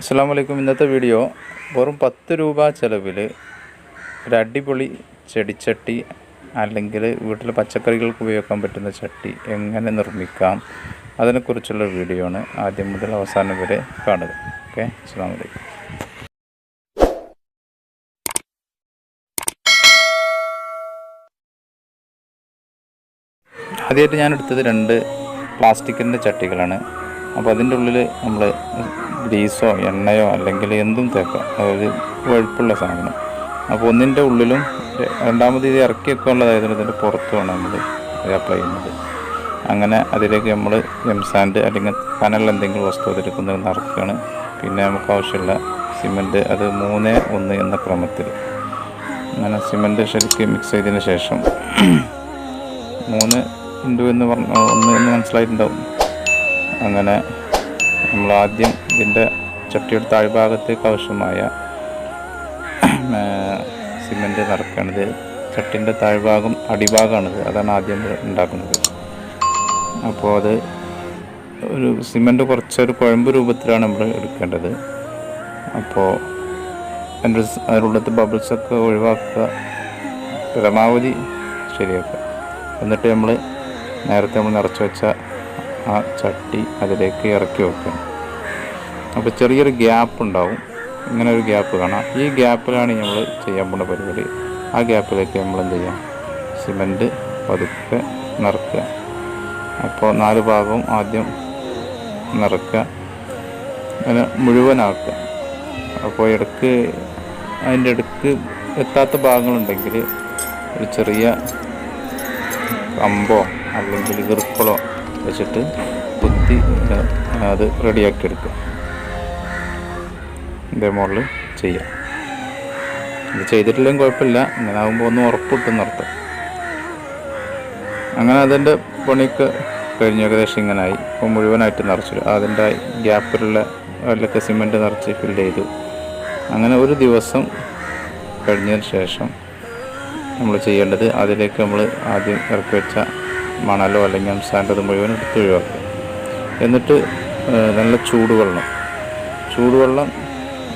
അസ്സാം വലൈക്കും ഇന്നത്തെ വീഡിയോ വെറും പത്ത് രൂപ ചിലവിൽ ഒരു അടിപൊളി ചെടിച്ചട്ടി അല്ലെങ്കിൽ വീട്ടിൽ പച്ചക്കറികൾക്ക് ഉപയോഗിക്കാൻ പറ്റുന്ന ചട്ടി എങ്ങനെ നിർമ്മിക്കാം അതിനെക്കുറിച്ചുള്ള വീഡിയോ ആണ് ആദ്യം മുതൽ അവസാനം വരെ കാണുക. ഓക്കെ അസ്സാം വലൈക്കും ആദ്യമായിട്ട് ഞാൻ എടുത്തത് രണ്ട് പ്ലാസ്റ്റിക്കിന്റെ ചട്ടികളാണ്. അപ്പോൾ അതിന്റെ ഉള്ളിൽ നമ്മൾ ഗ്രീസോ എണ്ണയോ അല്ലെങ്കിൽ എന്തും തേക്കാം. അതായത് വഴുപ്പുള്ള സാധനം. അപ്പോൾ ഒന്നിന്റെ ഉള്ളിലും രണ്ടാമത് ഇത് ഇറക്കി വെക്കാനുള്ളതായത് ഇതിന്റെ പുറത്തുമാണ് നമ്മൾ അപ്ലൈ ചെയ്യുന്നത്. അങ്ങനെ അതിലേക്ക് നമ്മൾ എംസാൻഡ് അല്ലെങ്കിൽ കനൽ എന്തെങ്കിലും വസ്തു അതിലേക്ക് നിറക്കുകയാണ് പിന്നെ നമുക്ക് ആവശ്യമുള്ള സിമന്റ് അത് മൂന്ന് ഒന്ന് എന്ന ക്രമത്തിൽ. അങ്ങനെ സിമന്റ് ശരിക്ക് മിക്സ് ചെയ്തതിന് ശേഷം മൂന്ന് ഇന്റു എന്ന് പറഞ്ഞ ഒന്ന് എന്ന് മനസ്സിലായിട്ടുണ്ടാവും. അങ്ങനെ നമ്മൾ ആദ്യം ഇതിന്റെ ചട്ടിയുടെ താഴ്ഭാഗത്തേക്ക് ആവശ്യമായ സിമന്റ് നിറക്കണത്. ചട്ടിന്റെ താഴ്ഭാഗം അടിഭാഗമാണിത്. അതാണ് ആദ്യം ഉണ്ടാക്കുന്നത്. അപ്പോൾ അത് ഒരു സിമന്റ് കുറച്ചൊരു കുഴമ്പ് രൂപത്തിലാണ് നമ്മൾ എടുക്കേണ്ടത്. അപ്പോൾ അതിന്റെ അതിനുള്ളത്തെ ബബിൾസൊക്കെ ഒഴിവാക്കുക. പരമാവധി ശരിയാക്കുക. എന്നിട്ട് നമ്മൾ നേരത്തെ നമ്മൾ നിറച്ച് വെച്ച ആ ചട്ടി അതിലേക്ക് ഇറക്കി വെക്കുക അപ്പോൾ ചെറിയൊരു ഗ്യാപ്പ് ഉണ്ടാവും. ഇങ്ങനെ ഒരു ഗ്യാപ്പ് കാണാം. ഈ ഗ്യാപ്പിലാണ് നമ്മൾ ചെയ്യാൻ പോകുന്ന പരിപാടി. ആ ഗ്യാപ്പിലേക്ക് നമ്മൾ എന്ത് ചെയ്യാം? സിമന്റ് പതുക്കെ നിറക്കുക അപ്പോൾ നാല് ഭാഗവും ആദ്യം നിറക്കുക അങ്ങനെ മുഴുവനാക്കുക. അപ്പോൾ ഇടയ്ക്ക് അതിന്റെ ഇടയ്ക്ക് എത്താത്ത ഭാഗങ്ങളുണ്ടെങ്കിൽ ഒരു ചെറിയ കമ്പോ അല്ലെങ്കിൽ ഈർക്കളോ വെച്ചിട്ട് കുത്തി അത് റെഡിയാക്കി എടുക്കുക. ഇതേ മോഡൽ ചെയ്യാം. ഇത് ചെയ്തിട്ടില്ലെങ്കിൽ കുഴപ്പമില്ല. ഇങ്ങനെ ആകുമ്പോൾ ഒന്ന് ഉറപ്പിട്ട് നിർത്താം. അങ്ങനെ അതിന്റെ പണിയൊക്കെ കഴിഞ്ഞ് ഏകദേശം ആയി ഇപ്പോൾ മുഴുവനായിട്ട് നിറച്ചു. അതിന്റെ ഗ്യാപ്പിലുള്ള അതിലൊക്കെ സിമെന്റ് നിറച്ച് ഫിൽ ചെയ്തു. അങ്ങനെ ഒരു ദിവസം കഴിഞ്ഞതിന് ശേഷം നമ്മൾ ചെയ്യേണ്ടത് അതിലേക്ക് നമ്മൾ ആദ്യം ഇറക്കി വെച്ച മണലോ അല്ലെങ്കിൽ അത് മുഴുവൻ എടുത്ത് ഒഴിവാക്കുക. എന്നിട്ട് നല്ല ചൂടുവെള്ളം ചൂടുവെള്ളം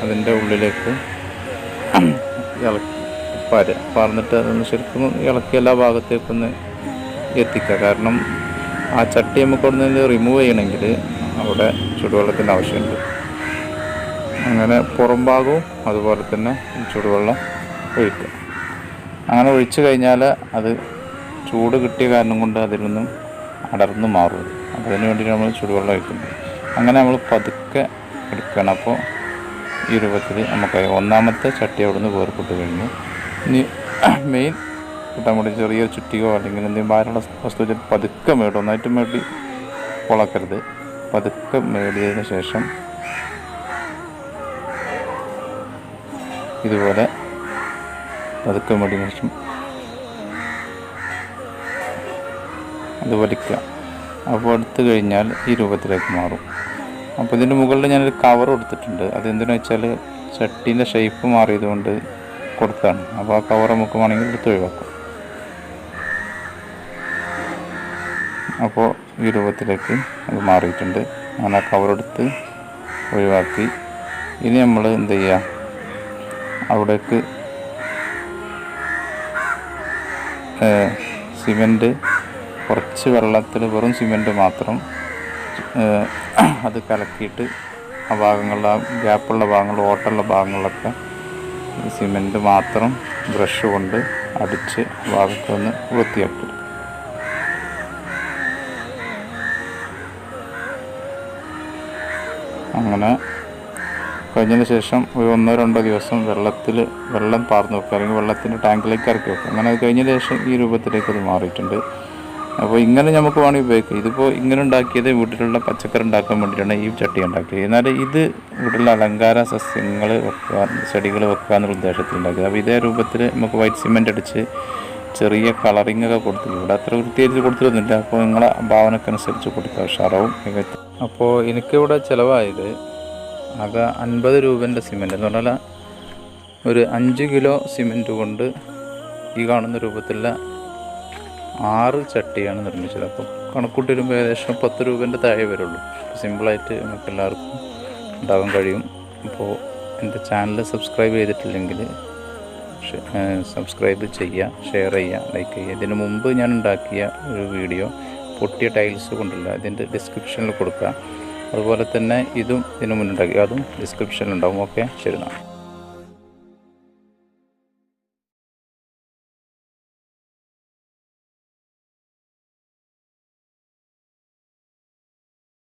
അതിന്റെ ഉള്ളിലേക്ക് ഇളക്കി പര പറന്നിട്ട് അതൊന്ന് ശരിക്കും ഇളക്കി എല്ലാ ഭാഗത്തേക്കൊന്ന് എത്തിക്കുക. കാരണം ആ ചട്ടി നമുക്ക് അവിടെ നിന്ന് റിമൂവ് ചെയ്യണമെങ്കിൽ അവിടെ ചൂടുവെള്ളത്തിന്റെ ആവശ്യമുണ്ട്. അങ്ങനെ പുറം ഭാഗവും അതുപോലെ തന്നെ ചൂടുവെള്ളം ഒഴിക്കുക. അങ്ങനെ ഒഴിച്ചു കഴിഞ്ഞാൽ അത് ചൂട് കിട്ടിയ കാരണം കൊണ്ട് അതിൽ നിന്നും അടർന്നു മാറും അതിന് വേണ്ടി നമ്മൾ ചൂടുവെള്ളം ഒഴിക്കുന്നത് അങ്ങനെ നമ്മൾ പതുക്കെ എടുക്കണം. അപ്പോൾ ഈ രൂപത്തിൽ നമുക്ക് ഒന്നാമത്തെ ചട്ടി അവിടെ നിന്ന് കഴിഞ്ഞു. ഇനി മെയിൻ കിട്ടാൻ വേണ്ടി ചെറിയ ചുറ്റിയോ അല്ലെങ്കിൽ എന്തെങ്കിലും ഭാരമുള്ള വസ്തു പതുക്കെ മേടും ഒന്നായിട്ട് മേടി പൊളക്കരുത്. പതുക്കെ മേടിയതിന് ശേഷം ഇതുപോലെ പതുക്കെ മേടിയതിന് ശേഷം അത് വലിക്കുക അപ്പോൾ എടുത്തു കഴിഞ്ഞാൽ ഈ രൂപത്തിലേക്ക് മാറും. അപ്പോൾ ഇതിന്റെ മുകളിൽ ഞാനൊരു കവർ കൊടുത്തിട്ടുണ്ട്. അതെന്തിനാ വെച്ചാൽ ചട്ടീന്റെ ഷേപ്പ് മാറിയതുകൊണ്ട് കൊടുത്താണ്. അപ്പോൾ ആ കവർ നമുക്ക് വേണമെങ്കിൽ എടുത്ത് ഒഴിവാക്കാം. അപ്പോൾ ഈ രൂപത്തിലേക്ക് അത് മാറിയിട്ടുണ്ട്. അങ്ങനെ ആ കവറെടുത്ത് ഒഴിവാക്കി. ഇനി നമ്മൾ എന്ത് ചെയ്യുക? അവിടേക്ക് സിമന്റ് കുറച്ച് വെള്ളത്തിൽ വെറും സിമന്റ് മാത്രം അത് കലക്കിയിട്ട് ആ ഭാഗങ്ങളിൽ ആ ഗ്യാപ്പുള്ള ഭാഗങ്ങൾ ഓട്ടുള്ള ഭാഗങ്ങളിലൊക്കെ സിമന്റ് മാത്രം ബ്രഷ് കൊണ്ട് അടിച്ച് ഭാഗത്ത് ഒന്ന് വൃത്തിയാക്കി. അങ്ങനെ കഴിഞ്ഞതിന് ശേഷം ഒരു ഒന്നോ രണ്ടോ ദിവസം വെള്ളത്തിൽ വെള്ളം പാർന്നു വെക്കുക അല്ലെങ്കിൽ വെള്ളത്തിന്റെ ടാങ്കിലേക്ക് ഇറക്കി വെക്കുക അങ്ങനെ അത് കഴിഞ്ഞ ശേഷം ഈ രൂപത്തിലേക്ക് അത് മാറിയിട്ടുണ്ട്. അപ്പോൾ ഇങ്ങനെ നമുക്ക് വേണമെങ്കിൽ ഉപയോഗിക്കാം. ഇതിപ്പോൾ ഇങ്ങനെ ഉണ്ടാക്കിയത് വീട്ടിലുള്ള പച്ചക്കറി ഉണ്ടാക്കാൻ വേണ്ടിയിട്ടാണ് ഈ ചട്ടി ഉണ്ടാക്കിയത്. എന്നാൽ ഇത് വീട്ടിലുള്ള അലങ്കാര സസ്യങ്ങൾ വെക്കുക ചെടികൾ വെക്കുക എന്നുള്ള ഉദ്ദേശത്തിൽ ഉണ്ടാക്കിയത്. അപ്പോൾ ഇതേ രൂപത്തിൽ നമുക്ക് വൈറ്റ് സിമെന്റ് അടിച്ച് ചെറിയ കളറിംഗ് ഒക്കെ കൊടുത്തിട്ടുണ്ട്. ഇവിടെ അത്ര വൃത്തിയായിട്ട് കൊടുത്തിരുന്നില്ല അപ്പോൾ നിങ്ങളെ ഭാവനക്കനുസരിച്ച് കൊടുക്കുക. ഉഷാറാവും. മികച്ച അപ്പോൾ എനിക്കിവിടെ ചിലവായത് ആകെ അൻപത് രൂപന്റെ സിമെന്റ് എന്ന് പറഞ്ഞാൽ ഒരു അഞ്ച് കിലോ സിമെന്റ് കൊണ്ട് ഈ കാണുന്ന രൂപത്തിലുള്ള ആറ് ചട്ടിയാണ് നിർമ്മിച്ചത്. അപ്പോൾ കണക്കൂട്ടി വരുമ്പോൾ ഏകദേശം പത്ത് രൂപേന്റെ താഴെ വരുള്ളൂ. സിമ്പിളായിട്ട് നമുക്ക് എല്ലാവർക്കും ഉണ്ടാകാൻ കഴിയും. അപ്പോൾ എന്റെ ചാനൽ സബ്സ്ക്രൈബ് ചെയ്തിട്ടില്ലെങ്കിൽ സബ്സ്ക്രൈബ് ചെയ്യുക ഷെയർ ചെയ്യുക ലൈക്ക് ചെയ്യുക. ഇതിന് മുമ്പ് ഞാൻ ഉണ്ടാക്കിയ ഒരു വീഡിയോ പൊട്ടിയ ടൈൽസ് കൊണ്ടുള്ള ഇതിന്റെ ഡിസ്ക്രിപ്ഷനിൽ കൊടുക്കുക. അതുപോലെ തന്നെ ഇതും ഇതിന് മുന്നുണ്ടാക്കി അതും ഡിസ്ക്രിപ്ഷനിൽ ഉണ്ടാവും. ഓക്കെ ശരി